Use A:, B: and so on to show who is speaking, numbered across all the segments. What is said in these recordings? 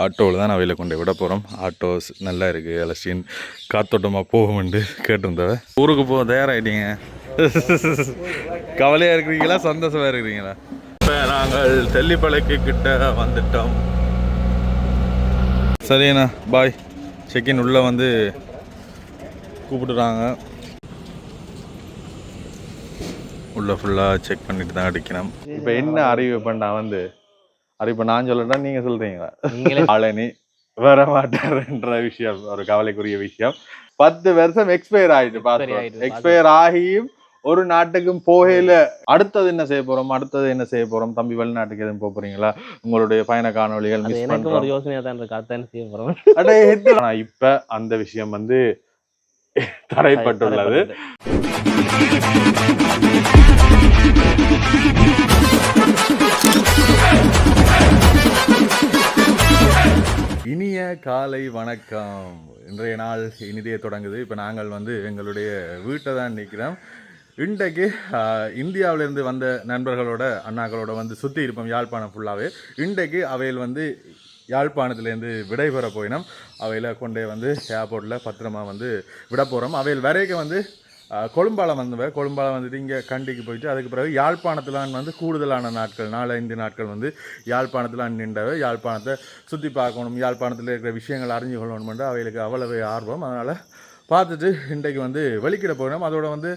A: ஆட்டோவில் தான் நான் வெளியில் கொண்டு விட போகிறோம் ஆட்டோஸ் நல்லா இருக்குது எலக்ஷன் காத்தோட்டமாக போகும்ண்டு கேட்டிருந்தவ. ஊருக்கு போக தயாராகிட்டீங்க கவலையாக இருக்கிறீங்களா? சந்தோஷமாக இருக்கிறீங்களா? இப்போ நாங்கள் தெல்லிப்பளைக்கு கிட்ட வந்துட்டோம். சரிண்ணா பாய் செக்இன் உள்ளே வந்து கூப்பிடுறாங்க உள்ள ஃபுல்லாக செக் பண்ணிட்டு தான் அடிக்கணும். இப்போ என்ன அறிவு பண்ணா வந்து அறிவு நான் சொல்லட்டா நீங்கள் சொல்கிறீங்களா ஆளனி வர மாட்டாருன்ற விஷயம் ஒரு கவலைக்குரிய விஷயம். பத்து வருஷம் எக்ஸ்பயர் ஆயிட்டு எக்ஸ்பயர் ஆகியும் ஒரு நாட்டுக்கும் போகையில அடுத்தது என்ன செய்ய போறோம்? அடுத்தது என்ன செய்ய போறோம்? தம்பி வெளிநாட்டுக்கு எதுவும் போக போறீங்களா? உங்களுடைய பயண காணொளிகள்
B: அது
A: மிஸ்
B: எனக்கு ஒரு
A: பண்றோம்.
B: யோசனையா தான் இருக்கு அதான் செய்ய போறோம்.
A: ஆனா இப்ப அந்த விஷயம் வந்து தடைப்பட்டுள்ளது. இனிய காலை வணக்கம். இன்றைய நாள் இனிதே தொடங்குது. இப்போ நாங்கள் வந்து எங்களுடைய வீட்டை தான் நிற்கிறோம் இன்றைக்கு இந்தியாவிலேருந்து வந்த நண்பர்களோட அண்ணாக்களோட வந்து சுற்றி இருப்போம் யாழ்ப்பாணம் ஃபுல்லாகவே இன்றைக்கு அவையில் வந்து யாழ்ப்பாணத்துலேருந்து விடைபெற போயினோம். அவையில் கொண்டே வந்து ஏர்போர்ட்டில் பத்திரமா வந்து விட போகிறோம் அவையில் வரைக்கும் வந்து கொழும்பாலம் வந்தவ கொழும்பாலம் வந்துட்டு இங்கே கண்டிக்கு போயிட்டு அதுக்கு பிறகு யாழ்ப்பாணத்திலான் வந்து கூடுதலான நாட்கள் நாலஞ்சு நாட்கள் வந்து யாழ்ப்பாணத்தில் நின்றவ. யாழ்ப்பாணத்தை சுற்றி பார்க்கணும் யாழ்ப்பாணத்தில் இருக்கிற விஷயங்கள் அறிஞ்சு கொள்ளணும்னு அவைகளுக்கு அவ்வளவு ஆர்வம். அதனால் பார்த்துட்டு இன்றைக்கு வந்து வெளிக்கிட போகிறோம் அதோட வந்து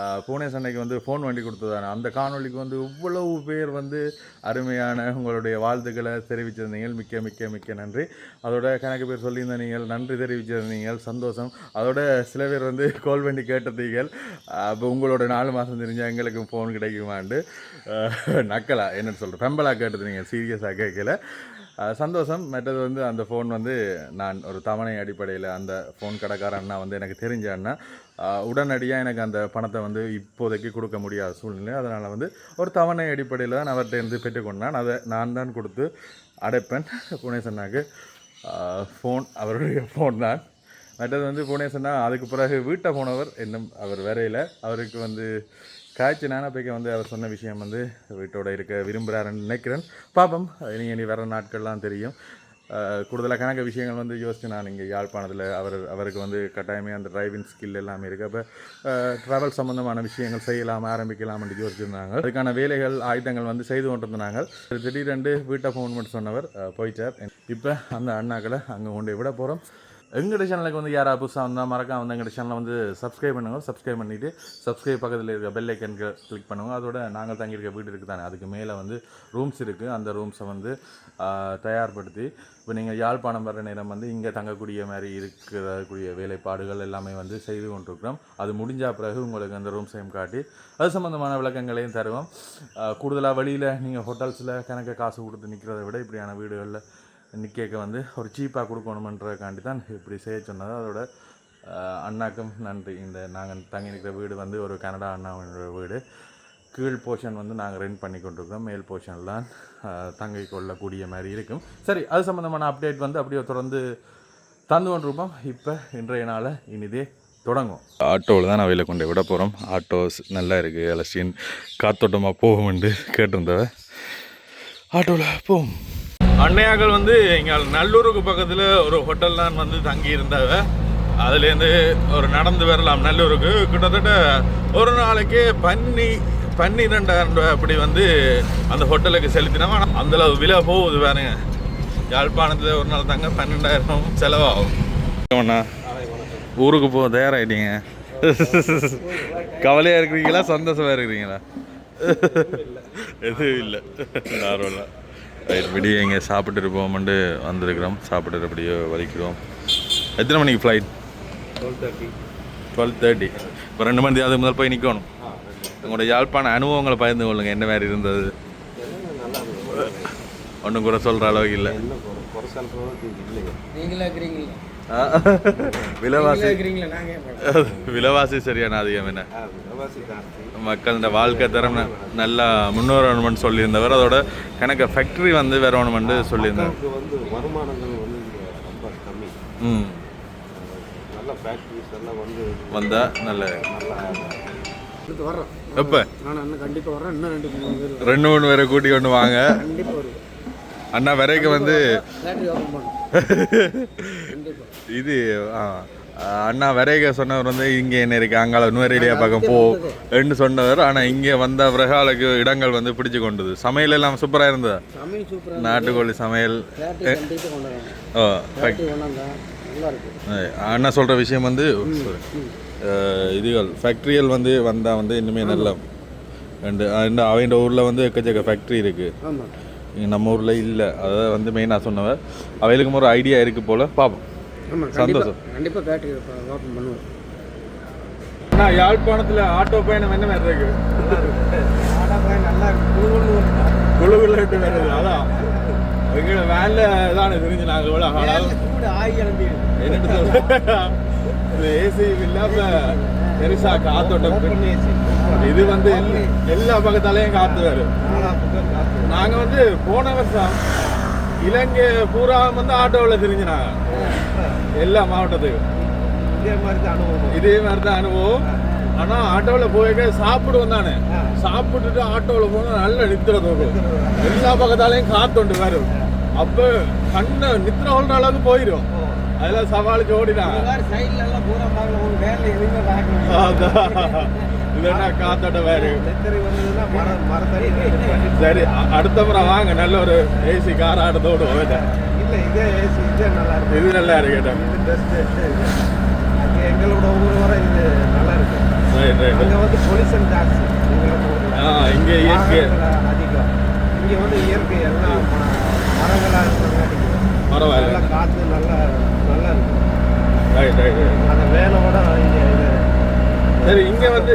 A: ஆஹ், பூனே வந்து ஃபோன் வண்டி கொடுத்ததான. அந்த காணொளிக்கு வந்து இவ்வளவு பேர் வந்து அருமையான உங்களுடைய வாழ்த்துக்களை தெரிவிச்சிருந்தீங்க மிக்க மிக்க மிக்க நன்றி. அதோட கணக்கு பேர் சொல்லியிருந்த நீங்கள் நன்றி தெரிவிச்சிருந்தீங்க சந்தோஷம். அதோட சில பேர் வந்து கோல் வண்டி கேட்டதீங்கள் அப்போ உங்களோட நாலு மாதம் தெரிஞ்சால் எங்களுக்கும் ஃபோன் கிடைக்குமாண்டு. நக்கலா என்னன்னு சொல்கிறேன் பெம்பலா கேட்டது நீங்கள் சீரியஸாக கேட்கல. சந்தோஷம். மற்றது வந்து அந்த ஃபோன் வந்து நான் ஒரு தவணை அடிப்படையில் அந்த ஃபோன் கடைக்கார அண்ணா வந்து எனக்கு தெரிஞ்ச அண்ணா. உடனடியாக எனக்கு அந்த பணத்தை வந்து இப்போதைக்கு கொடுக்க முடியாத சூழ்நிலை அதனால் வந்து ஒரு தவணை அடிப்படையில் தான் அவர்கிட்ட இருந்து பெற்றுக்கொண்டான் அதை நான் தான் கொடுத்து அடைப்பேன். புனேசன்னாக்கு ஃபோன் அவருடைய ஃபோன் தான். மற்றது வந்து புனேசன்னா அதுக்கு பிறகு வீட்டை போனவர் இன்னும் அவர் வரையில் அவருக்கு வந்து காய்ச்சி நானப்பைக்கு வந்து அவர் சொன்ன விஷயம் வந்து வீட்டோட இருக்க விரும்புகிறாருன்னு நினைக்கிறேன். பார்ப்போம் இனி இனி வர நாட்கள்லாம் தெரியும். கூடுதலாக கணக்கு விஷயங்கள் வந்து யோசிச்சு நான் இங்கே யாழ்ப்பாணத்தில் அவர் அவருக்கு வந்து கட்டாயமே அந்த டிரைவிங் ஸ்கில் எல்லாமே இருக்குது அப்போ ட்ராவல் சம்மந்தமான விஷயங்கள் செய்யலாம் ஆரம்பிக்கலாம்னு யோசிச்சிருந்தாங்க. அதுக்கான வேலைகள் ஆயுதங்கள் வந்து செய்து கொண்டிருந்தாங்க. திடீரென்று வீட்டை ஃபோன் பண்ணி சொன்னவர் போயிட்டார். இப்போ அந்த அண்ணாக்களை அங்கே கொண்டு விட போகிறோம் எங்கள்கிட்ட சேனலுக்கு வந்து யாராவது புதுசாக வந்தால் மறக்காம வந்து எங்கள்கிட்ட சேனலை வந்து சப்ஸ்கிரைப் பண்ணுங்கள் சப்ஸ்கிரைப் பண்ணிவிட்டு சப்ஸ்கிரைப் பக்கத்தில் இருக்க பெல் ஐக்கன் கிளிக் பண்ணுங்க. அதோட நாங்கள் தங்கியிருக்க வீடு இருக்குது தானே? அதுக்கு மேலே வந்து ரூம்ஸ் இருக்குது அந்த ரூம்ஸை வந்து தயார்படுத்தி இப்போ நீங்கள் யாழ்ப்பாணம் வர நேரம் வந்து இங்கே தங்கக்கூடிய மாதிரி இருக்கக்கூடிய வேலைப்பாடுகள் எல்லாமே வந்து செய்து கொண்டிருக்கிறோம். அது முடிஞ்ச பிறகு உங்களுக்கு அந்த ரூம்ஸையும் காட்டி அது சம்மந்தமான விளக்கங்களையும் தருவோம். கூடுதலாக வழியில் நீங்கள் ஹோட்டல்ஸில் கணக்கு காசு கொடுத்து நிற்கிறத விட இப்படியான வீடுகளில் நிற்க வந்து ஒரு சீப்பாக கொடுக்கணுமன்றதுக்காண்டி தான் இப்படி செய்ய சொன்னது. அதோட அண்ணாக்கும் நன்றி. இந்த நாங்கள் தங்கி நிற்கிற வீடு வந்து ஒரு கனடா அண்ணாவோட வீடு. கீழ் போர்ஷன் வந்து நாங்கள் ரெண்ட் பண்ணி கொண்டிருக்கோம் மேல் போர்ஷன்லாம் தங்கி கொள்ளக்கூடிய மாதிரி இருக்கும். சரி அது சம்மந்தமான அப்டேட் வந்து அப்படியே தொடர்ந்து தந்து கொண்டிருப்போம். இப்போ இன்றைய நாளை இனிதே தொடங்கும் ஆட்டோவில் தான் நான் வெளியில் கொண்டு விட போகிறோம் ஆட்டோஸ் நல்லா இருக்குது எலக்ஷன் காத்தோட்டமாக போகும்ண்டு கேட்டிருந்தவ ஆட்டோவில் போகும் அன்னையாக்கள் வந்து இங்கே நல்லூருக்கு பக்கத்தில் ஒரு ஹோட்டல் தான் வந்து தங்கி இருந்தாவ அதுலேருந்து ஒரு நடந்து வரலாம் நல்லூருக்கு. கிட்டத்தட்ட ஒரு நாளைக்கு பன்னி பன்னிரெண்டாயிரம் ரூபாய் அப்படி வந்து அந்த ஹோட்டலுக்கு செலுத்தினோம். ஆனால் அந்தளவு விலை போகுது பாருங்க. யாழ்ப்பாணத்தில் ஒரு நாள் தங்க பன்னெண்டாயிரம் செலவாகும். ஊருக்கு போக தயாராகிட்டீங்க கவலையாக இருக்கிறீங்களா? சந்தோஷமாக இருக்கிறீங்களா? எதுவும் இல்லை. நார்மலாக ரைட் விடிய இங்கே சாப்பிட்டுட்டு போவோம்ட்டு வந்திருக்கிறோம். சாப்பிட்டுட்டு அப்படியே வலிக்கிறோம். எத்தனை மணிக்கு flight
B: twelve thirty
A: twelve thirty இப்போ ரெண்டு மணி அது முதல் போய் நிற்கணும் உங்களோட யாழ்ப்பாண அனுபவங்களை பகிர்ந்து கொள்ளுங்க. என்ன மாதிரி இருந்தது? ஒன்றும் கூட சொல்கிற அளவுக்கு இல்லை. விலைவாசி விலைவாசி சரியான அதிகம் என்ன?
B: விலைவாசி ஜாஸ்தி.
A: மக்கள் இந்த வாழ்க்கை தரம் நல்லா முன்னேறணும்னு சொல்லியிருந்தவர் அதோட கணக்கு ஃபேக்ட்ரி வந்து வரணும்னு சொல்லியிருந்தார்.
B: வந்து வருமானங்கள் வந்து ரொம்ப கம்மி.
A: ம்.
B: நல்ல ஃபேக்ட்ரிஸ் எல்லாம் வந்து
A: வந்தா நல்ல
B: நல்லா
C: வர்றோம்.
A: எப்போ?
C: நான் இன்னும் கண்டிப்பாக வர்றேன் இன்னும் ரெண்டு மூணு பேர்
A: ரெண்டு மூணு பேரை கூட்டி கொண்டு வாங்க.
C: கண்டிப்பாக
A: அண்ணா வரைக்கும் வந்து
C: ஃபேக்ட்ரி ஓப்பன் பண்ணும் கண்டிப்பாக
A: இது அண்ணா வரைக சொன்னவர் வந்து இங்கே என்ன இருக்கு? அங்கால நுவரையிலேயே பக்கம் போ என்று சொன்னவர். ஆனால் இங்கே வந்த பிறகு ஆளுக்கு இடங்கள் வந்து பிடிச்சு கொண்டது. சமையல் எல்லாம் சூப்பராக இருந்ததா? நாட்டுக்கோழி சமையல். ஓ அண்ணா சொல்கிற விஷயம் வந்து இதுகள் ஃபேக்ட்ரியல் வந்து வந்தால் வந்து இன்னுமே நல்லா ரெண்டு அவங்க ஊரில் வந்து எக்கச்சக்க ஃபேக்ட்ரி இருக்குது நம்ம ஊரில் இல்லை. அதை வந்து மெயினாக சொன்னவர். அவைகளுக்கும் ஒரு ஐடியா இருக்குது போல். பார்ப்போம் சந்தோஷம்.
C: கண்டிப்பாக ஃபேக்ட்ரி ஓப்பன் பண்ணுவோம்.
A: அண்ணா யாழ்ப்பாணத்தில் ஆட்டோ பயணம் என்ன மாதிரி இருக்கு?
C: நல்லா இருக்கு. குழுன்னு
A: குழு குழுட்டு வருது அதான். எங்களை வேனில் தான் தெரிஞ்சு நாங்கள்
C: ஆகி கிளம்பி
A: என்னட்டு ஏசி இல்லாம பெருசா காத்தோட்டம் இது வந்து எல்லா- எல்லா பக்கத்தாலையும் காத்து. வரும் நாங்க வந்து போன வருஷம் இலங்கை பூரா வந்து ஆட்டோவில் தெரிஞ்சினாங்க. எல்லா மாவட்டத்துக்கும்.
B: இதே மாதிரி தான் அனுபவம்
A: இதே மாதிரி தான் அனுபவம் ஆனா ஆட்டோவில் போய்க்க சாப்பிடுவோம் தானே. சாப்பிட்டுட்டு ஆட்டோவில் போனா நல்ல நித்திர தூக்கும் எல்லா பக்கத்தாலையும் காத்தொண்டு வரும். அப்ப கண்ணை நித்திர கொள்ற அளவுக்கு போயிடும் அதெல்லாம் சவாலுக்கு அதான். இல்லைன்னா காத்தோட்டம் வேறு. சரி அடுத்த முறை வாங்க. நல்ல ஒரு ஏசி கார் ஆட்டத்தோடு
B: இல்ல இதே ஏசி இதே நல்லா இருக்கு.
A: இது நல்லா இருக்கட்டும்
B: இது பெஸ்ட் எங்களோட ஊர் வர இது நல்லா இருக்கு.
A: ரைட் ரைட்
B: அங்க வந்து பொல்யூஷன் ஜாஸ்தி
A: ஆ இங்கே இயற்கை.
B: அதிகம். இங்க வந்து இயற்கை எல்லாம் ம- மரங்களா இருக்கிறங்காட்டிக்கு
A: பரவாயில்ல.
B: நல்லா காத்து நல்லா நல்லா இருக்கு.
A: ரைட் ரைட்
B: அந்த வேனோட இங்க இது
A: சரி இங்கே வந்து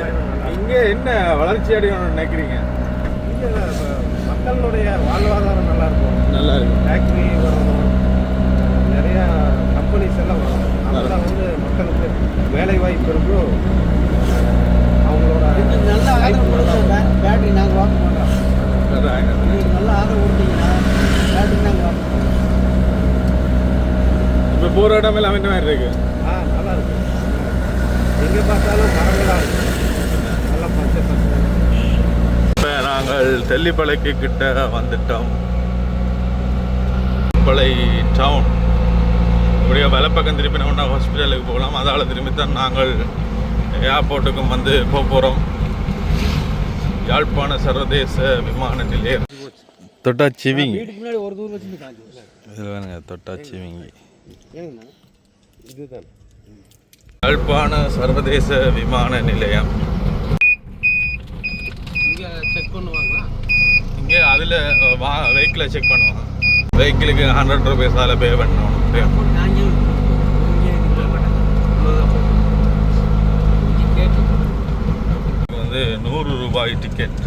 A: இங்கே என்ன வளர்ச்சி அடையணும்னு நினைக்கிறீங்க?
B: இங்க மக்களுடைய வாழ்வாதாரம் நல்லா இருக்கும்.
A: நல்லா இருக்கும்.
B: ஃபேக்ட்ரி வரணும் கம்பெனிஸ் எல்லாம் வரணும் அதெல்லாம் வந்து மக்களுக்கு வேலை வாய்ப்பு இருக்கும் அவங்களோட
C: நல்ல ஆதரவு கொடுத்த பேட்டரி நாங்கள் ஓப்பன் பண்ணுறோம் நீங்கள் நல்ல ஆதரவு கொடுத்தீங்கன்னா பேட்டரி நாங்கள் ஓப்பன் பண்ணுறோம்
A: இப்போ போகிற இடம் எல்லாம் என்ன மாதிரி இருக்கு?
B: ஆ நல்லா இருக்கு. எங்கே பார்த்தாலும் மரங்களாக இருக்கு. நல்லா பச்சை பச்சை
A: இப்போ நாங்கள் தெல்லிப்பளைக்கு கிட்ட வந்துட்டோம். பளை டவுன் இப்படியே வலப்பக்கம் திருப்பி நம்ம ஹாஸ்பிட்டலுக்கு போகலாம். அதால் திரும்பி தான் நாங்கள் ஏர்போர்ட்டுக்கும் வந்து போக போகிறோம் யாழ்ப்பாண சர்வதேச விமான நிலையம்
C: வச்சு காஞ்சி
A: இதில் வேணுங்க
C: ஏங்கண்ணா
B: இதுதான்.
A: யாழ்ப்பாண சர்வதேச விமான நிலையம்.
C: இங்கே செக் பண்ணுவாங்களா?
A: இங்கே அதில் வா வெஹிக்கிளை செக் பண்ணுவாங்க. வெஹிக்கிளுக்கு ஹண்ட்ரட் ருபீஸ் அதில் பே பண்ணணும்
C: நாங்கள் இங்கே கேட்டு
A: இது வந்து நூறு ரூபாய் டிக்கெட்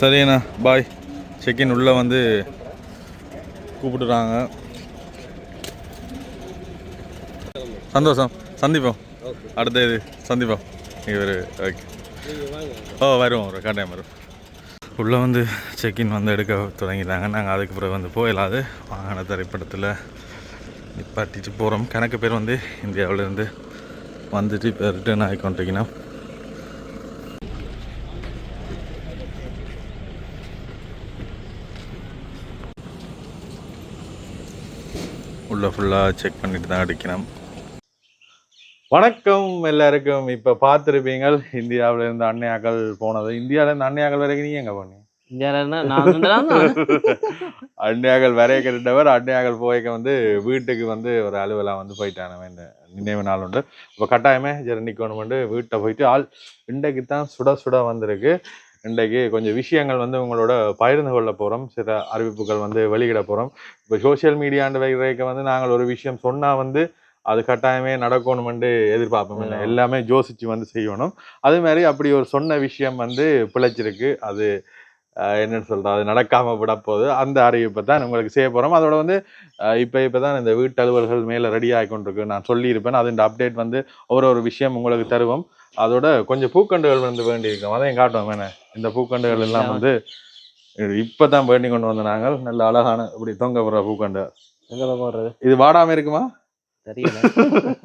A: சரிண்ணா பாய் செக்இன் உள்ளே வந்து கூப்பிடுறாங்க சந்தோஷம். சந்திப்போம். அடுத்த இது சந்திப்போம். இவர் ஓகே ஓ வருவோம் ஒரு கட்டாயம் வரும் உள்ளே வந்து செக்இன் வந்து எடுக்க தொடங்கிட்டாங்க. நாங்கள் அதுக்கு பிறகு வந்து போயிடலாது வாகன திரைப்படத்தில் நிப்பாட்டிட்டு போகிறோம் கணக்கு பேர் வந்து இந்தியாவிலேருந்து வந்துட்டு இப்போ ரிட்டர்ன் ஆகி உள்ளே ஃபுல்லாக செக் பண்ணிட்டு தான் அடிக்கணும் வணக்கம் எல்லாருக்கும். இப்போ பார்த்துருப்பீங்க இந்தியாவிலேருந்து அன்னையாக்கள் போனது. இந்தியாவில இருந்து அன்னையாக்கள் வரைக்கும் நீங்க எங்கே போனீங்க? அன்னையாக்கள் வரைய கட்டிட்டவர் அன்னையாக்கள் போய்க்க வந்து வீட்டுக்கு வந்து ஒரு அலுவலாக வந்து போயிட்டான இந்த நினைவு நாள் உண்டு. இப்போ கட்டாயமே நிற்கணும் வீட்டை போயிட்டு ஆள் இன்றைக்கு தான் சுட சுட வந்திருக்கு. இன்றைக்கு கொஞ்சம் விஷயங்கள் வந்து உங்களோட பகிர்ந்து கொள்ள போகிறோம் சில அறிவிப்புகள் வந்து வெளியிட போகிறோம் இப்போ சோஷியல் மீடியாண்டு வைக்க வந்து நாங்கள் ஒரு விஷயம் சொன்னால் வந்து அது கட்டாயமே நடக்கணுமென்று எதிர்பார்ப்போம். இல்லை எல்லாமே யோசிச்சு வந்து செய்யணும். அதே மாதிரி அப்படி ஒரு சொன்ன விஷயம் வந்து பிழைச்சிருக்கு. அது என்னன்னு சொல்றது அது நடக்காம விட போகுது அந்த அறிவிப்பை தான் உங்களுக்கு செய்ய போகிறோம் அதோட வந்து இப்போ இப்போ தான் இந்த வீட்டு அலுவல்கள் மேலே ரெடி ஆகி கொண்டிருக்கு நான் சொல்லியிருப்பேன். அது அப்டேட் வந்து ஒரு ஒரு விஷயம் உங்களுக்கு தருவோம். அதோட கொஞ்சம் பூக்கண்டுகள் வந்து வேண்டியிருக்கோம். அதையும் காட்டுவோம். வேணே இந்த பூக்கண்டுகள் எல்லாம் வந்து இப்போ தான் வேண்டி கொண்டு வந்த நாங்கள் நல்ல அழகான இப்படி தொங்க போடுற பூக்கண்டு.
C: எங்கே போடுறது?
A: இது வாடாம இருக்குமா?
C: தெரியல.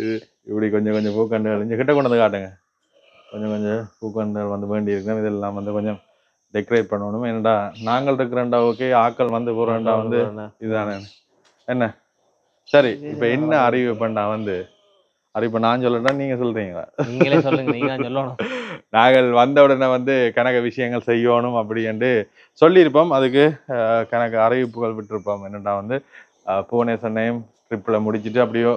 A: இது இப்படி கொஞ்சம் கொஞ்சம் பூக்கண்டுகள் இங்கே கிட்ட கொண்டு வந்து காட்டுங்க. கொஞ்சம் கொஞ்சம் பூக்கொண்டல் வந்து வேண்டி இருக்கணும் இதெல்லாம் வந்து கொஞ்சம் டெக்கரேட் பண்ணணும்? என்னடா நாங்கள் இருக்கிறேன்டா ஓகே ஆக்கள் வந்து போகிறேன்டா வந்து இதுதானே என்ன? சரி இப்போ என்ன அறிவு பண்ணா வந்து? அறிவு நான் சொல்லட்டா நீங்க சொல்றீங்களா?
D: நீங்களே சொல்லுங்க நீங்க தான் சொல்லணும்.
A: நாங்கள் வந்த உடனே வந்து கணக்க விஷயங்கள் செய்யணும் அப்படின்ட்டு சொல்லியிருப்போம். அதுக்கு கணக்கு அறிவிப்புகள் விட்டிருப்போம். என்னடா வந்து அஹ், புவனேஸ்வரனையும் ட்ரிப்பில் முடிச்சிட்டு அப்படியோ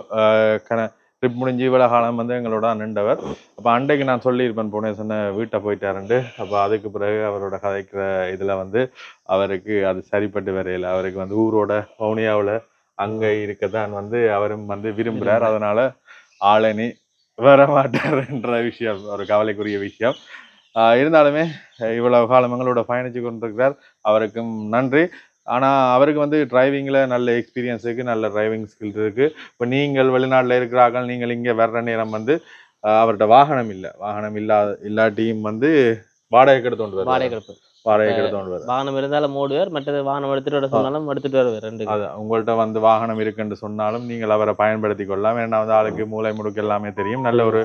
A: கண ட்ரிப் முடிஞ்சு இவ்வளோ காலம் வந்து எங்களோட நின்றவர் அப்போ அன்றைக்கு நான் சொல்லியிருப்பேன் புவனேஸ்வரனை வீட்டை போயிட்டாருன்ட்டு அப்போ அதுக்கு பிறகு அவரோட கதைக்கிற இதில் வந்து அவருக்கு அது சரிப்பட்டு வரையில. அவருக்கு வந்து ஊரோட வவுனியாவில் அங்கே இருக்கத்தான் வந்து அவரும் வந்து விரும்புகிறார் அதனால ஆளனி வர மாட்டார்ன்ற விஷயம் ஒரு கவலைக்குரிய விஷயம். இருந்தாலுமே இவ்வளவு காலம் எங்களோட பயணிச்சு கொண்டிருக்கிறார். அவருக்கும் நன்றி. ஆனால் அவருக்கு வந்து டிரைவிங்கில் நல்ல எக்ஸ்பீரியன்ஸ் இருக்குது நல்ல டிரைவிங் ஸ்கில் இருக்குது இப்போ நீங்கள் வெளிநாட்டில் இருக்கிறார்கள் நீங்கள் இங்கே வர்ற நேரம் வந்து அவர்கிட்ட வாகனம் இல்லை. வாகனம் இல்லா இல்லாட்டியும் வந்து வாடகைக்கு எடுத்துட்டு வருவார்.
D: வாடகை கிடப்பு
A: வாடகைக்கு எடுத்துட்டு வருவார்.
D: வாகனம் இருந்தாலும் மூடுவார் மற்றது வாகனம் எடுத்துட்டு வர சொன்னாலும் எடுத்துட்டு வருவார் ரெண்டு
A: அது உங்கள்கிட்ட வந்து வாகனம் இருக்குன்னு சொன்னாலும் நீங்கள் அவரை பயன்படுத்தி கொள்ளலாம். ஏன்னா வந்து ஆளுக்கு மூளை முடுக்கு எல்லாமே தெரியும். நல்ல ஒரு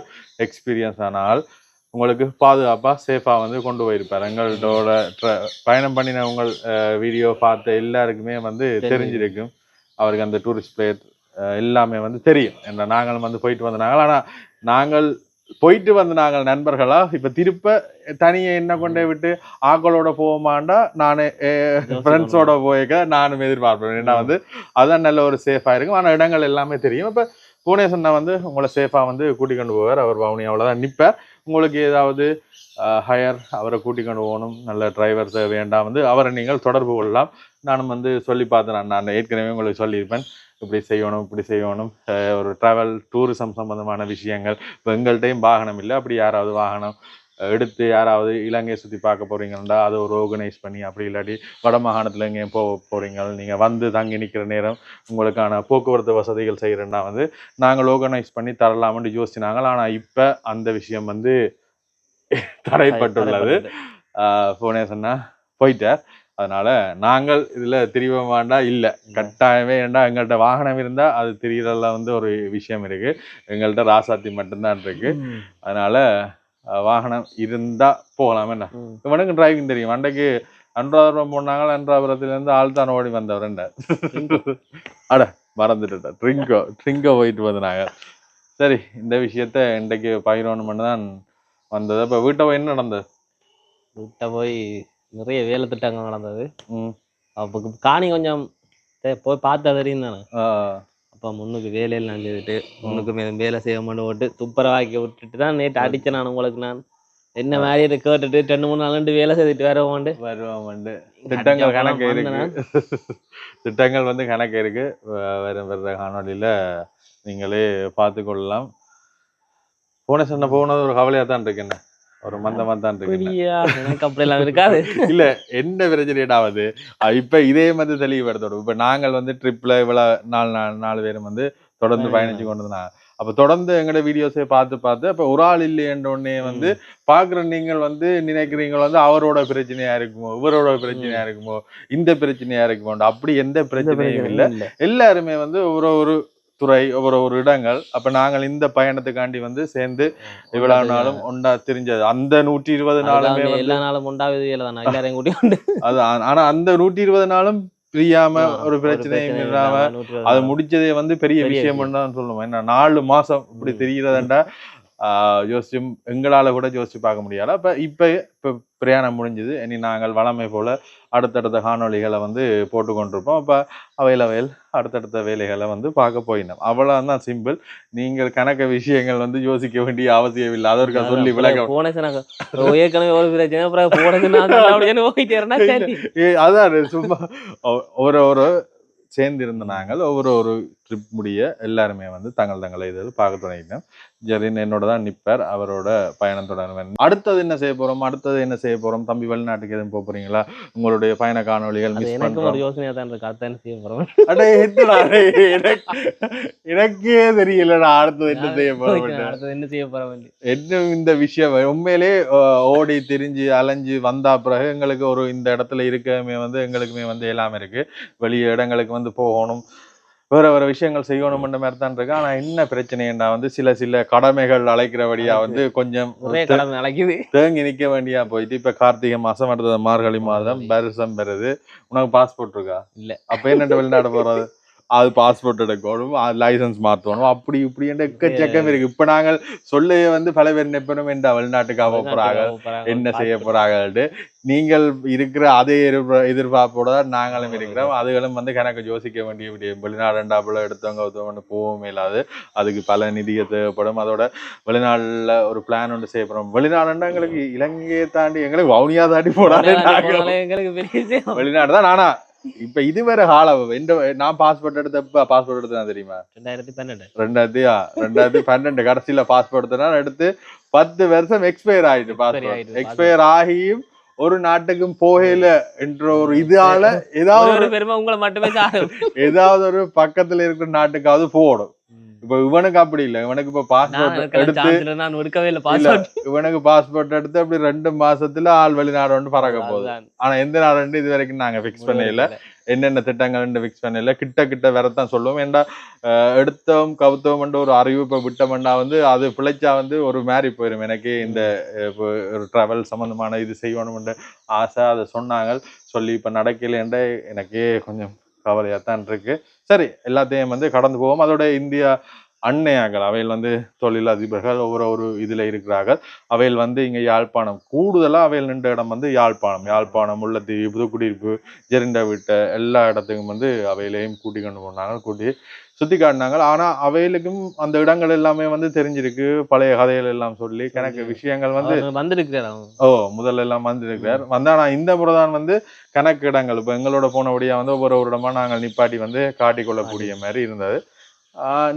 A: எக்ஸ்பீரியன்ஸ் ஆனால் உங்களுக்கு பாதுகாப்பாக சேஃபாக வந்து கொண்டு போயிருப்பார். எங்களோட ட்ர- பயணம் பண்ணின உங்கள் வீடியோ பார்த்த எல்லாருக்குமே வந்து தெரிஞ்சிருக்கும். அவருக்கு அந்த டூரிஸ்ட் பிளேஸ் எல்லாமே வந்து தெரியும். என்ன நாங்கள் வந்து போயிட்டு வந்த நாங்கள். ஆனால் நாங்கள் போயிட்டு வந்த நாங்கள் நண்பர்களா? இப்போ திருப்ப தனியே என்ன கொண்டே விட்டு ஆக்களோட போவோமாண்டா? நான் ஃப்ரெண்ட்ஸோட போயிருக்க நானும் எதிர்பார்ப்பேன். ஏன்னா வந்து அதான் நல்ல ஒரு சேஃபாக இருக்கும். ஆனால் இடங்கள் எல்லாமே தெரியும். இப்போ புவனேஸ்வரனை வந்து உங்களை சேஃபாக வந்து கூட்டிக் கொண்டு போவார். அவர் வவுனியாவில் தான் நிற்பார் உங்களுக்கு ஏதாவது ஹையர் அவரை கூட்டிக்கொண்டு போகணும் நல்ல டிரைவர் வேண்டாம் வந்து அவரை நீங்கள் தொடர்பு கொள்ளலாம். நானும் வந்து சொல்லி பார்த்தேன் நான் ஏற்கனவே உங்களுக்கு சொல்லியிருப்பேன். இப்படி செய்யணும் இப்படி செய்யணும். ஒரு ட்ராவல் டூரிசம் சம்மந்தமான விஷயங்கள். இப்போ எங்கள்கிட்டையும் வாகனம் இல்லை. அப்படி யாராவது வாகனம் எடுத்து யாராவது இலங்கையை சுற்றி பார்க்க போறீங்கன்னா அதை ஒரு ஆர்கனைஸ் பண்ணி அப்படி இல்லாட்டி வட மாகாணத்தில் எங்கேயும் போக போறீங்க நீங்கள் வந்து தங்கி நிற்கிற நேரம் உங்களுக்கான போக்குவரத்து வசதிகள் செய்கிறேன்னா வந்து நாங்கள் ஆர்கனைஸ் பண்ணி தரலாம்னு யோசிச்சினாங்க ஆனால் இப்போ அந்த விஷயம் வந்து தடைப்பட்டுள்ளது. ஆஹ் புவனேஸ்வரனா போயிட்டார். அதனால நாங்கள் இதுல திரிவ வேண்டாம் இல்லை. கட்டாயமே ஏண்டா எங்கள்கிட்ட வாகனம் இருந்தா அது திரியறதுல வந்து ஒரு விஷயம் இருக்கு. எங்கள்கிட்ட ராசாத்தி மட்டும்தான் இருக்கு. அதனால வாகனம் இருந்தா போகலாம் என்ன. இவனுக்கு டிரைவிங் தெரியும். அன்றைக்கு அன்றாபுரம் போனாங்க அன்றாபுரத்துல இருந்து ஆள்தான் ஓடி வந்தவர் அட மறந்துட்டா ட்ரிங்கோ ட்ரிங்கோ போயிட்டு வந்தாங்க சரி இந்த விஷயத்த இன்றைக்கு பகிரணும் தான் வந்தது. அப்ப வீட்டை போய் என்ன நடந்தது?
D: விட்ட போய் நிறைய வேலை திட்டங்கள் நடந்தது.
A: ம்.
D: அப்போ காணி கொஞ்சம் போய் பார்த்தா தெரியும் தானே. அப்போ முன்னுக்கு வேலையெல்லாம் செய்துட்டு முன்னுக்கு வேலை செய்ய மாட்டேன் போட்டு துப்புரவாக்கி விட்டுட்டு தான் நேற்று அடிச்சேன் நான் உங்களுக்கு நான். என்ன மாதிரி கேட்டுட்டு ரெண்டு மூணு நாள் வேலை செய்துட்டு வர மாண்டு
A: வருவோம் வந்து திட்டங்கள் கணக்கு இருக்கு. திட்டங்கள் வந்து கணக்கு இருக்கு. வ- வரும் வர்ற காணொலியில நீங்களே பார்த்து கொள்ளலாம் போன சொன்ன போனது ஒரு கவலையா தான் இருக்கு என்ன? ஒரு மந்தமா தான் இருக்கு
D: அப்படியெல்லாம் இருக்காது.
A: இல்ல என்ன பிரச்சனைடாவது இப்ப இதே மாதிரி தெளிவுபடுத்தணும் இப்ப நாங்கள் வந்து ட்ரிப்ல இவ்வளவு நாலு நாலு நாலு பேரும் வந்து தொடர்ந்து பயணிச்சு கொண்டு இருந்தாங்க அப்ப தொடர்ந்து எங்களோட வீடியோஸை பார்த்து பார்த்து அப்ப ஒரு ஆள் இல்லையன்ற உடனே வந்து பாக்குற நீங்கள் வந்து நினைக்கிறீங்க வந்து அவரோட பிரச்சனையா இருக்குமோ இவரோட பிரச்சனையா இருக்குமோ இந்த பிரச்சனையா இருக்குமோ அப்படி எந்த பிரச்சனையும் இல்ல.
D: இல்ல.
A: எல்லாருமே வந்து ஒரு ஒரு துறை ஒரு ஒரு இடங்கள். அப்ப நாங்கள் இந்த பயணத்துக்காண்டி வந்து சேர்ந்து இவ்வளவு நாளும் ஒண்டா தெரிஞ்சது. அந்த நூற்றி இருபது நாளுமே
D: எல்லா நாளும் தானே? எல்லாரையும் கூட்டி கொண்டு
A: அது ஆனா அந்த நூற்றி இருபது நாளும் பிரியாம ஒரு பிரச்சனையும் இல்லாம அது முடிச்சதே வந்து பெரிய விஷயம். தான் சொல்லணும் ஏன்னா நாலு மாசம் இப்படி. தெரிகிறதண்டா? யோசிச்சு எங்களால கூட யோசிச்சு பார்க்க முடியல. அப்ப இப்ப இப்ப பிரயாணம் முடிஞ்சது. இனி நாங்கள் வளமை போல அடுத்தடுத்த காணொளிகளை வந்து போட்டு கொண்டிருப்போம் அப்ப அவையில் அவையில் அடுத்தடுத்த வேலைகளை வந்து பார்க்க போயினோம். அவ்வளவுதான் சிம்பிள். நீங்கள் கணக்க விஷயங்கள் வந்து யோசிக்க வேண்டிய அவசியம் இல்லை. அதற்கு சொல்லி விளக்க அதான் சும்மா ஒரு ஒரு சேர்ந்து இருந்த நாங்கள். ஒவ்வொரு ஒரு ட்ரிப் முடிய எல்லாருமே வந்து தங்கள் தங்களை இதில் பார்க்க தொடங்கிட்டோம். ஜெரின் என்னோட தான் நிப்பார். அவரோட பயணம் தொடருவேன் அடுத்தது என்ன செய்ய போறோம்? அடுத்தது என்ன செய்ய போறோம்? தம்பி வெளிநாட்டுக்கு எதுவும் போக போறீங்களா? உங்களுடைய பயண காணொளிகள்
D: அது
A: மிஸ்
D: எனக்கும் ஒரு
A: பண்றோம்
D: யோசனையா தான் இருக்கு. அதான் செய்ய போறோம்?
A: அடே, என்னடா டேய், எனக்கு- தெரியலடா அடுத்தது என்ன செய்ய போறோம்
D: அடுத்தது என்ன செய்ய போறோம்
A: என்ன இந்த விஷயம்? உண்மையிலே ஓடி திரிஞ்சு அலைஞ்சு வந்தா பிறகு எங்களுக்கு ஒரு இந்த இடத்துல இருக்கமே வந்து எங்களுக்குமே வந்து எல்லாமே இருக்கு. வெளிய இடங்களுக்கு வந்து போகணும். வேற வேற விஷயங்கள் செய்யணும்ன்ற மாதிரி தான் இருக்கு ஆனா என்ன பிரச்சனைன்னா வந்து சில சில கடமைகள் அழைக்கிறபடியா வந்து கொஞ்சம்
D: அழைக்குது.
A: தேங்கி நிக்க வேண்டியா போயிட்டு இப்ப கார்த்திகை மாசம் அடுத்தது மார்கழி மாதம் வருஷம் வருது உனக்கு பாஸ்போர்ட் இருக்கா?
D: இல்ல.
A: அப்ப என்ன வெளிநாடு போறது? அது பாஸ்போர்ட் எடுக்கணும் லைசன்ஸ் மாத்தணும் அப்படி இப்படி என்ற எக்கச்சக்கம் இருக்கு. இப்ப நாங்கள் சொல்ல வந்து பல பேர் நிற்பனும் என்ற வெளிநாட்டுக்காக போறாங்க என்ன செய்ய போறாங்கன்ட்டு. நீங்கள் இருக்கிற அதே எதிர்பா- எதிர்பார்ப்போட தான் நாங்களும் இருக்கிறோம். அதுகளும் வந்து கணக்கு யோசிக்க வேண்டிய விடயம் வெளிநாடுண்டாப்புல எடுத்தவங்க ஒருத்தவங்க போகவும் இல்லாது அதுக்கு பல நிதியை தேவைப்படும். அதோட வெளிநாடுல ஒரு பிளான் ஒன்று செய்யப்படும் வெளிநாடுன்னா எங்களுக்கு இலங்கையை தாண்டி எங்களுக்கு வவுனியா தாண்டி போனாலே நாங்க
D: எங்களுக்கு
A: வெளிநாடு தான். நானா இப்ப இது வேற எந்த நான் பாஸ்போர்ட் எடுத்தப்ப பாஸ்போர்ட் எடுத்தேன் தெரியுமா?
D: ரெண்டாயிரத்தி பன்னெண்டு.
A: ரெண்டாயிரத்தியா ரெண்டாயிரத்தி பன்னெண்டு. கடைசியில பாஸ்போர்ட் எடுத்தேன் எடுத்து பத்து வருஷம் எக்ஸ்பயர் ஆயிட்டு பாஸ்போர்ட் எக்ஸ்பயர் ஆகியும் ஒரு நாட்டுக்கும் போகல என்ற ஒரு இதால ஏதாவது
D: ஒரு பெருமை உங்களை மட்டுமே
A: ஏதாவது ஒரு பக்கத்துல இருக்கிற நாட்டுக்காவது போகணும். இப்ப இவனுக்கு அப்படி இல்ல. இவனுக்கு இப்ப பாஸ்போர்ட் எடுத்து
D: நான் எடுக்கவே இல்ல. பாஸ்போர்ட்
A: இவனுக்கு பாஸ்போர்ட் எடுத்து அப்படி ரெண்டு மாசத்துல ஆள் வெளிநாடு ஒன்று பறக்க போகுது. ஆனா எந்த நாடு இது வரைக்கும் நாங்க ஃபிக்ஸ் பண்ணல. என்னென்ன திட்டங்கள் ஃபிக்ஸ் பண்ணல. கிட்ட கிட்ட வரத்தான் சொல்லுவோம். ஏன்டா அஹ், எடுத்தோம் கவுத்தோம் ஒரு அறிவிப்பை விட்டோம்னா வந்து அது பிழைச்சா வந்து ஒரு மாதிரி போயிடும் எனக்கு இந்த ஒரு ட்ராவல் சம்பந்தமான இது செய்யணும்ன்ற ஆசை. அதை சொன்னாங்க. சொல்லி இப்ப நடக்கலைன்ற எனக்கே கொஞ்சம் கவலையாக தான் இருக்கு. சரி எல்லாத்தையும் வந்து கடந்து போவோம். அதோட இந்தியா அன்னையார்கள் அவையில் வந்து தொழிலதிபர்கள் ஒவ்வொரு ஒரு இதுல இருக்கிறார்கள். அவையில் வந்து இங்க யாழ்ப்பாணம். கூடுதலா அவையில் நின்ற இடம் வந்து யாழ்ப்பாணம். யாழ்ப்பாணம் முல்லைத்தீவு புதுக்குடியிருப்பு ஜெரிண்ட வீட்டை எல்லா இடத்துக்கும் வந்து அவையிலையும் கூட்டி கொண்டு போனாங்க. கூட்டி சுத்தி காட்டினாங்க. ஆனா அவைகளுக்கும் அந்த இடங்கள் எல்லாமே வந்து தெரிஞ்சிருக்கு. பழைய கதைகள் எல்லாம் சொல்லி கணக்கு விஷயங்கள் வந்து
D: வந்திருக்கிறார்
A: ஓ முதல்ல எல்லாம் வந்திருக்கிறார். வந்தா நான் இந்த முறை தான் வந்து கணக்கு இடங்கள். இப்போ எங்களோட போனபடியா வந்து ஒவ்வொரு ஒரு இடமா நாங்கள் நிப்பாட்டி வந்து காட்டிக்கொள்ளக்கூடிய மாதிரி இருந்தது.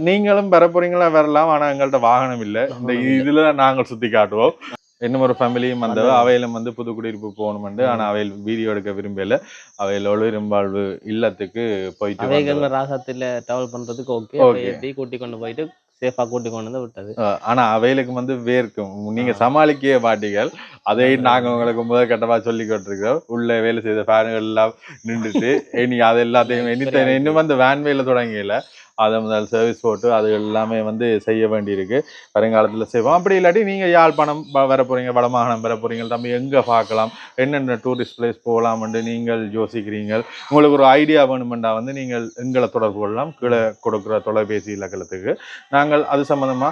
A: நீங்களும் வர போறீங்களா? வரலாம் ஆனா எங்கள்ட்ட வாகனம் இல்லை. இந்த இதுல நாங்கள் சுத்தி காட்டுவோம். இன்னும் ஒரு ஃபேமிலியும் வந்தவ அவையிலும் வந்து புது குடியிருப்பு போகணுமெண்டு. ஆனா அவையில் வீடியோ எடுக்க விரும்பல. அவையில் ஒளிரும்பாழ்வு இல்லத்துக்கு போயிட்டு
D: அவைகள். ராசத்துல டிராவல் பண்றதுக்கு ஓகே. ஏற்றி கூட்டி கொண்டு போயிட்டு சேஃபா கூட்டி கொண்டு வந்து விட்டது?
A: ஆனா அவைகளுக்கு வந்து வேர்க்கும். நீங்க சமாளிக்கிய பாட்டிகள். அதை நாங்க உங்களுக்கு முதல் கட்டமா சொல்லி கொண்டிருக்கிறோம் உள்ள வேலை செய்த ஃபேனுகள் எல்லாம் நின்றுட்டு. இனி அது எல்லாத்தையும் இனி இன்னும் வந்து வேன் வேலை தொடங்கல. அதை முதல் சர்வீஸ் போட்டு அது எல்லாமே வந்து செய்ய வேண்டியிருக்கு. வருங்காலத்துல செய்வோம். அப்படி இல்லாட்டி நீங்க யாழ்ப்பாணம் வர போறீங்க வடமாகாணம் வர போறீங்க தம்பி எங்க பார்க்கலாம்? என்னென்ன டூரிஸ்ட் பிளேஸ் போகலாம்னு நீங்கள் யோசிக்கிறீங்க? உங்களுக்கு ஒரு ஐடியா வேணுமெண்டா வந்து நீங்கள் எங்களை தொடர்பு கொள்ளலாம். கீழே கொடுக்குற தொலைபேசி இலக்கணத்துக்கு. நாங்கள் அது சம்பந்தமா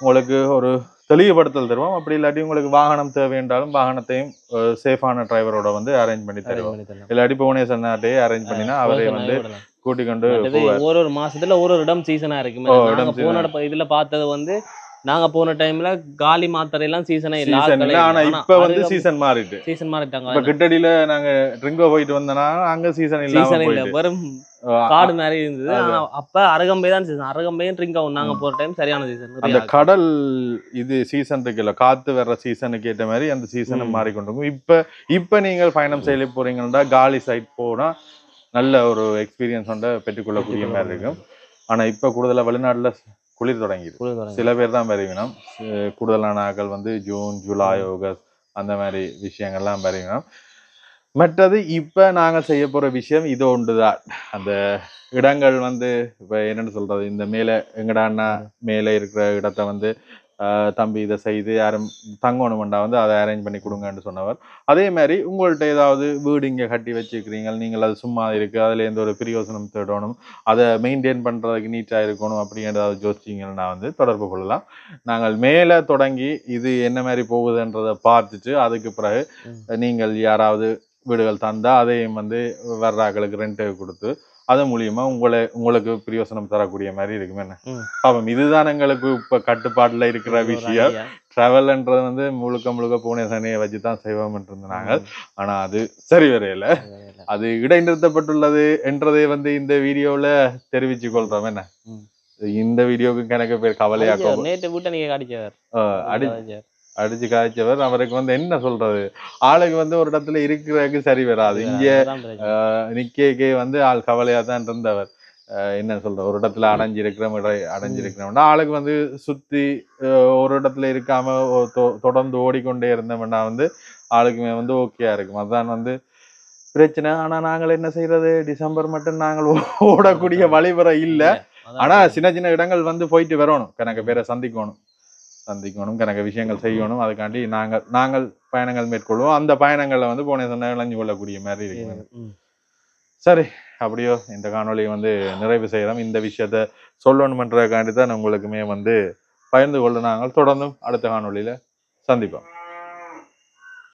A: உங்களுக்கு ஒரு தெளிவுபடுத்தல் தருவோம். அப்படி இல்லாட்டி உங்களுக்கு வாகனம் தேவை என்றாலும் வாகனத்தையும் சேஃபான டிரைவரோட வந்து அரேஞ்ச் பண்ணி தருவோம். இல்லாட்டி புவனேஸ்வர் நாட்டையே அரேஞ்ச் பண்ணினா அவரே வந்து
D: ஆவே விடலாம்.
A: கூட்டி கொண்டு
D: மற்றது
A: போவார்.
D: ஒரு ஒரு மாசத்துல ஒரு ஒரு இடம் சீசனா இருக்கு நாங்க போன இதுல பார்த்தது வந்து நாங்க போன டைம்ல காலி மாத்திரை எல்லாம் சீசனே இல்ல
A: இல்ல ஆனா இப்ப வந்து சீசன் மாறிட்டு.
D: சீசன்
A: இப்ப
D: மாறிட்டாங்க
A: கிட்டடியில நாங்க ட்ரிங்கோ போயிட்டு வந்தோம்னா அங்க சீசன் இல்லாம
D: சீசன் இல்ல வெறும் காடு மாதிரி இருந்தது. அப்ப அரகம்பை தான் சீசன் அரகம்பையும் ட்ரிங்காவும் நாங்க போற டைம் சரியான சீசன்
A: அந்த கடல் இது சீசன் இருக்குல்ல காத்து வர்ற சீசனுக்கு ஏற்ற மாதிரி அந்த சீசனை
D: ம்.
A: மாறிக்கொண்டிருக்கும். இப்ப இப்ப நீங்கள் பயணம் செய்ய போறீங்கன்னா காலி சைட் போனா நல்ல ஒரு எக்ஸ்பீரியன்ஸ் ஒன்றை பெற்றுக்கொள்ளக்கூடிய மாதிரி இருக்கும். ஆனா இப்ப கூடுதலா வெளிநாட்டுல குளிர் தொடங்கிது. சில பேர் தான் வருவினோம் கூடுதலான ஆட்கள் வந்து ஜூன் ஜூலை ஆகஸ்ட் அந்த மாதிரி விஷயங்கள்லாம் வருவினோம் மற்றது இப்ப நாங்க செய்ய போற விஷயம் இது ஒன்றுதான். அந்த இடங்கள் வந்து இப்ப என்னன்னு சொல்றது? இந்த மேலே எங்கடா அண்ணா மேலே இருக்கிற இடத்த வந்து தம்பி இதை செய்து யாரும் தங்கணுமெண்டா வந்து அதை அரேஞ்ச் பண்ணி கொடுங்கன்னு சொன்னவர். அதே மாதிரி உங்கள்ட்ட ஏதாவது வீடு இங்கே கட்டி வச்சுக்கிறீங்க நீங்கள் அது சும்மா இருக்கு அதுல எந்த ஒரு பிரயோசனம் தேடணும் அதை மெயின்டைன் பண்றதுக்கு நீட்டாக இருக்கணும் அப்படிங்கிறத யோசிச்சிங்கன்னா வந்து தொடர்பு கொள்ளலாம். நாங்கள் மேலே தொடங்கி இது என்ன மாதிரி போகுதுன்றதை பார்த்துட்டு அதுக்கு பிறகு நீங்கள் யாராவது வீடுகள் தந்தா அதையும் வந்து வர்றாக்களுக்கு ரெண்ட்டுக்கு கொடுத்து அது மூலியமா உங்களை உங்களுக்கு பிரயோசனம் தரக்கூடிய மாதிரி இருக்கும் என்ன. பாவம் இதுதான் எங்களுக்கு இப்ப கட்டுப்பாட்டுல இருக்கிற விஷயம். டிராவல்ன்றது வந்து முழுக்க முழுக்க பூனே சனியை வச்சு தான் செய்வோம் இருந்தாங்க ஆனா அது சரி வரையில. அது இடைநிறுத்தப்பட்டுள்ளது என்றதை வந்து இந்த வீடியோல தெரிவிச்சு கொள்றோம் என்ன. இந்த வீடியோவுக்கு எனக்கு பேர் கவலையாக்கும்
D: நேற்று வீட்டை நீங்க காடிச்சவர்
A: அடி அடிச்சு காய்ச்சவர். அவருக்கு வந்து என்ன சொல்றது? ஆளுக்கு வந்து ஒரு இடத்துல இருக்கிறதுக்கு சரி வராது. இங்க நிக்கேக்கே வந்து ஆள் கவலையா தான் இருந்தவர் என்ன சொல்ற ஒரு இடத்துல அடைஞ்சிருக்கிறோம் அடைஞ்சிருக்கிறோம்னா ஆளுக்கு வந்து சுத்தி ஒரு இடத்துல இருக்காம தொடர்ந்து ஓடிக்கொண்டே இருந்தோம்னா வந்து ஆளுக்குமே வந்து ஓகேயா இருக்கும். அதான் வந்து பிரச்சனை. ஆனா நாங்கள் என்ன செய்யறது டிசம்பர் மட்டும் நாங்கள் ஓடக்கூடிய வழிமுறை இல்ல. ஆனா சின்ன சின்ன இடங்கள் வந்து போயிட்டு வரணும். கணக்கு பேரை சந்திக்கணும். சந்திக்கணும் கணக்கு விஷயங்கள் செய்யணும். அதுக்காண்டி நாங்கள் நாங்கள் பயணங்கள் மேற்கொள்வோம். அந்த பயணங்களை வந்து போன சொன்ன இழஞ்சு கொள்ளக்கூடிய மாதிரி இருக்கு
D: ம்.
A: சரி அப்படியோ இந்த காணொளியை வந்து நிறைவு செய்கிறோம் இந்த விஷயத்த சொல்லணுமன்றதுக்காண்டி தான் உங்களுக்குமே வந்து பகிர்ந்து கொள்ள நாங்கள் தொடர்ந்தும் அடுத்த காணொளியில சந்திப்போம்.